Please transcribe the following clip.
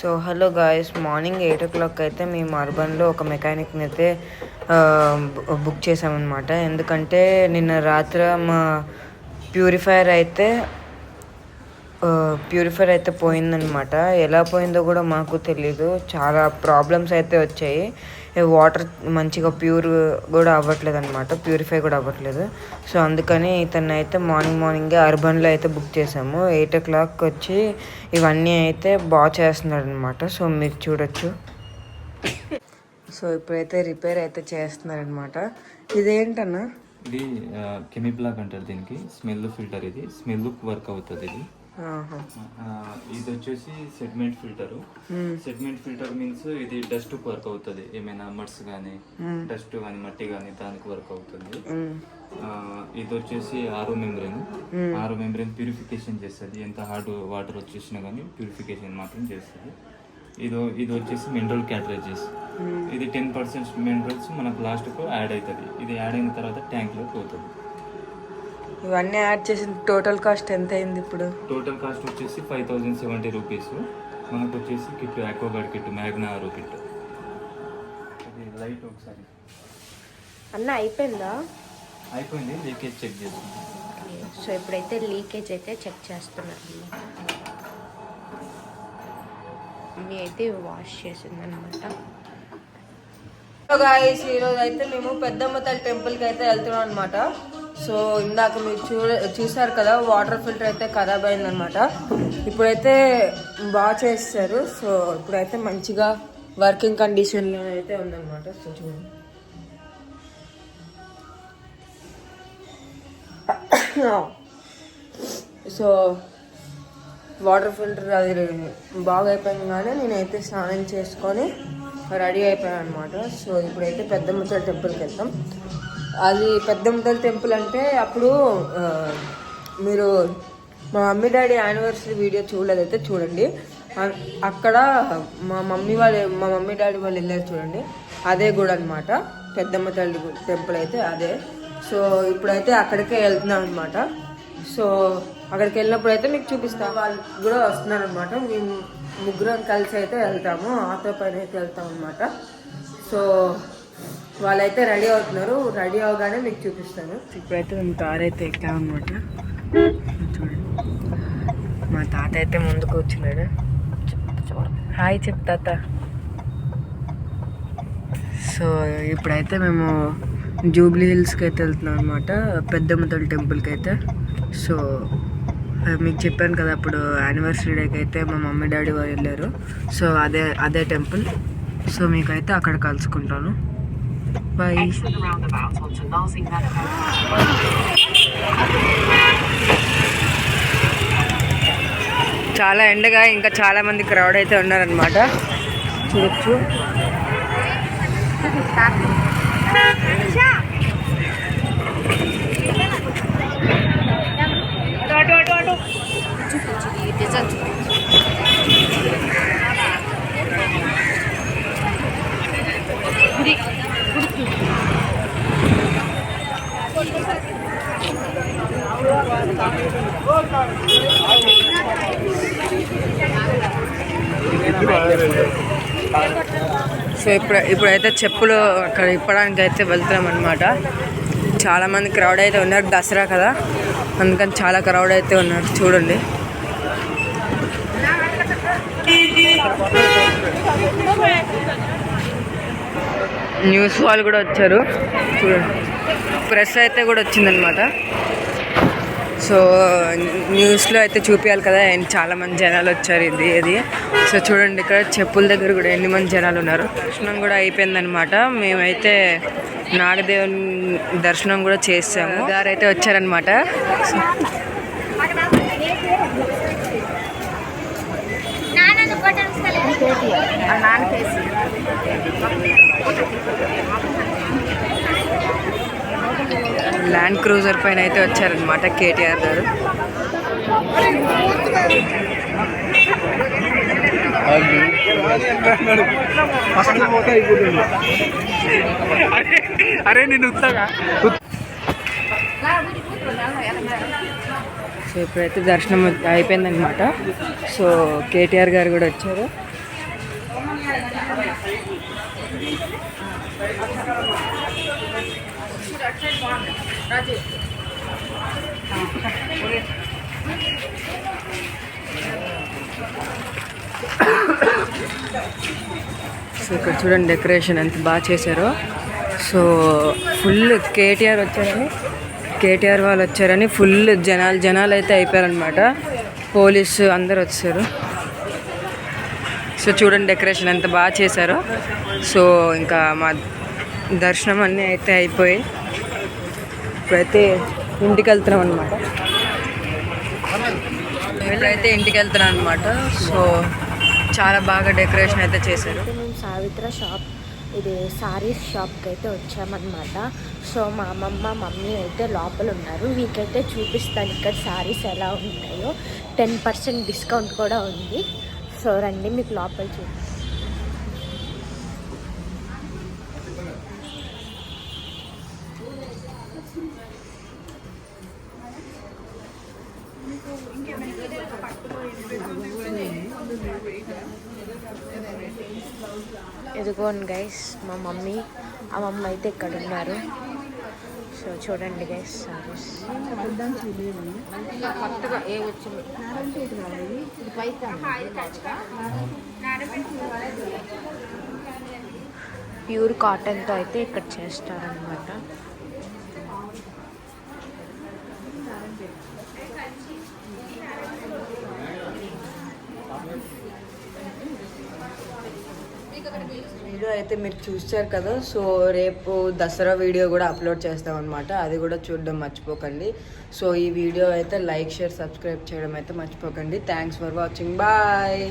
So hello guys morning eight o'clock అయితే మేము అర్బన్లో ఒక మెకానిక్ని అయితే బుక్ చేసామన్నమాట ఎందుకంటే నిన్న రాత్రి మా ప్యూరిఫైయర్ అయితే ప్యూరిఫైర్ అయితే పోయిందనమాట. ఎలా పోయిందో కూడా మాకు తెలీదు. చాలా ప్రాబ్లమ్స్ అయితే వచ్చాయి. వాటర్ మంచిగా ప్యూర్ కూడా అవ్వట్లేదు అనమాట ప్యూరిఫై కూడా అవ్వట్లేదు. సో అందుకని ఇతన్ని అయితే మార్నింగ్ మార్నింగే అర్బన్లో అయితే బుక్ చేసాము ఎయిట్ ఓ క్లాక్ వచ్చి ఇవన్నీ అయితే బాగా చేస్తున్నాడు అనమాట సో మీరు చూడొచ్చు. సో ఇప్పుడైతే రిపేర్ అయితే చేస్తున్నారనమాట ఇదేంటన్నా? ఇది కెమి బ్లాక్ అంటారు దీనికి. స్మెల్ ఫిల్టర్ ఇది. స్మెల్ వర్క్ అవుతుంది ఇది. ఇది వచ్చేసి segment filter. Segment filter means ఇది డస్ట్ వర్క్ అవుతుంది. ఏమైనా మడ్స్ కానీ డస్ట్ కానీ మట్టి కానీ దానికి వర్క్ అవుతుంది. ఇది వచ్చేసి ఆరో మెంబ్రెయిన్ ఆరో మెంబ్రెయిన్ ప్యూరిఫికేషన్ చేస్తుంది. ఎంత హార్డ్ వాటర్ వచ్చేసినా కానీ ప్యూరిఫికేషన్ మాత్రం చేస్తుంది. ఇది ఇది వచ్చేసి మినరల్ క్యాటరేజెస్. ఇది టెన్ పర్సెంట్ మినరల్స్ మనకు లాస్ట్కు యాడ్ అవుతుంది. ఇది యాడ్ అయిన తర్వాత ట్యాంక్లో పోతుంది. ఇవన్నీ యాడ్ చేసిన టోటల్ కాస్ట్ ఎంత అయింది ఇప్పుడు? టోటల్ కాస్ట్ వచ్చేసి ఫైవ్ థౌజండ్ సెవెంటీ రూపీస్. మనకు వచ్చేసి kit Aquaguard kit Magna RO kit. Light ఒకసారి. అన్న అయిపోయిందా? అయిపోయింది లీకేజ్ చెక్ చేస్తుంది సో ఇప్పుడైతే లీకేజ్ అయితే చెక్ చేస్తున్నాను అన్నీ అయితే వాష్ చేసింది అనమాట గాయస్ ఈరోజు అయితే మేము పెద్దమ్మ తల్లి టెంపుల్కి అయితే వెళ్తున్నాం అనమాట సో ఇందాక మీరు చూ చూసారు కదా వాటర్ ఫిల్టర్ అయితే ఖరాబ్ అయిందనమాట ఇప్పుడైతే బాగా చేస్తారు సో ఇప్పుడైతే మంచిగా వర్కింగ్ కండిషన్లో అయితే ఉందన్నమాట. సో చూడండి. సో వాటర్ ఫిల్టర్ అది బాగా అయిపోయింది నేనైతే స్నానం చేసుకొని రెడీ అయిపోయాను అనమాట సో ఇప్పుడైతే పెద్ద పెద్దమ్మతల్లి టెంపుల్కి వెళ్తాం అది పెద్దమ్మతల్లి టెంపుల్ అంటే అప్పుడు మీరు మా మమ్మీ డాడీ యానివర్సరీ వీడియో చూడలేదైతే చూడండి. అక్కడ మా మమ్మీ వాళ్ళు మా మమ్మీ డాడీ వాళ్ళు వెళ్ళారు చూడండి. అదే గుడి అనమాట పెద్దమ్మ తల్లి టెంపుల్ అయితే అదే. సో ఇప్పుడైతే అక్కడికే వెళ్తున్నాం అనమాట సో అక్కడికి వెళ్ళినప్పుడు అయితే మీకు చూపిస్తాం. వాళ్ళు కూడా వస్తున్నారు అనమాట మేము ముగ్గురం కలిసి అయితే వెళ్తాము. ఆటో పైన అయితే వెళ్తాం అనమాట సో వాళ్ళైతే రెడీ అవుతున్నారు. రెడీ అవగానే మీకు చూపిస్తాను. ఇప్పుడైతే మేము కార్ అయితే ఎక్కామన్నమాట చూడండి. మా తాత అయితే ముందు కూర్చున్నాడు హాయ్ చెప్ తాత. సో ఇప్పుడైతే మేము జూబ్లీ హిల్స్కి అయితే వెళ్తున్నాం అనమాట పెద్దమ్మ తల్లి టెంపుల్కి అయితే. సో మీకు చెప్పాను కదా అప్పుడు యానివర్సరీ డేకి అయితే మా మమ్మీ డాడీ వారు వెళ్ళారు. సో అదే అదే టెంపుల్. సో మీకైతే అక్కడ కలుసుకుంటాను. బాయ్ చాలా ఎండగా ఇంకా చాలా మంది క్రౌడ్ అయితే ఉన్నారనమాట చూడొచ్చు. సో ఇప్పుడు ఇప్పుడైతే చెప్పులు అక్కడ ఇప్పడానికి అయితే వెళ్తున్నాం అనమాట చాలామంది క్రౌడ్ అయితే ఉన్నారు దసరా కదా. అందుకని చాలా క్రౌడ్ అయితే ఉన్నారు. చూడండి. న్యూస్ వాళ్ళు కూడా వచ్చారు. చూడండి. ప్రెస్ అయితే కూడా వచ్చిందనమాట సో న్యూస్లో అయితే చూపించాలి కదా ఎన్ని- చాలా మంది జనాలు వచ్చారు ఇది ఇది. సో చూడండి ఇక్కడ చెప్పుల దగ్గర కూడా ఎన్ని మంది జనాలు ఉన్నారు. దర్శనం కూడా అయిపోయిందనమాట మేమైతే నాగదేవుని దర్శనం కూడా చేసాము. అయితే వచ్చారనమాట సో ల్యాండ్ క్రూజర్ పైన అయితే వచ్చారనమాట కేటీఆర్ గారు. అరే నేను సో ఇప్పుడైతే దర్శనం అయిపోయిందనమాట సో కేటీఆర్ గారు కూడా వచ్చారు. సో ఇక్కడ చూడండి డెకరేషన్ ఎంత బాగా చేశారో. సో ఫుల్ కేటీఆర్ వచ్చారని కేటీఆర్ వాళ్ళు వచ్చారని ఫుల్ జనాలు జనాలు అయితే అయిపోయారనమాట పోలీసు అందరు వచ్చారు. సో చూడండి డెకరేషన్ ఎంత బాగా చేశారో. సో ఇంకా మా దర్శనం అన్నీ అయితే అయిపోయి ఇప్పుడైతే ఇంటికి వెళ్తున్నాం అనమాట ఇప్పుడైతే ఇంటికి వెళ్తున్నాం అనమాట సో చాలా బాగా డెకరేషన్ అయితే చేశారు. మేము సావిత్ర షాప్ ఇది సారీస్ షాప్కి అయితే వచ్చామన్నమాట. సో మా అమ్మమ్మ మమ్మీ అయితే లోపల ఉన్నారు. మీకైతే చూపిస్తాను ఇక్కడ సారీస్ ఎలా ఉంటాయో. టెన్ పర్సెంట్ డిస్కౌంట్ కూడా ఉంది. సో రండి మీకు లోపల చూ ఎదుగోండి గైస్ మా మమ్మీ ఆ మమ్మ అయితే ఇక్కడ ఉన్నారు సో చూడండి గైస్ సారీస్ ప్యూర్ కాటన్తో అయితే ఇక్కడ చేస్తారనమాట వీడియో అయితే మీరు చూసారు కదా సో రేపు దసరా వీడియో కూడా అప్లోడ్ చేస్తాం అనమాట అది కూడా చూడడం మర్చిపోకండి. సో ఈ వీడియో అయితే లైక్ షేర్ సబ్స్క్రైబ్ చేయడం అయితే మర్చిపోకండి. Thanks for watching bye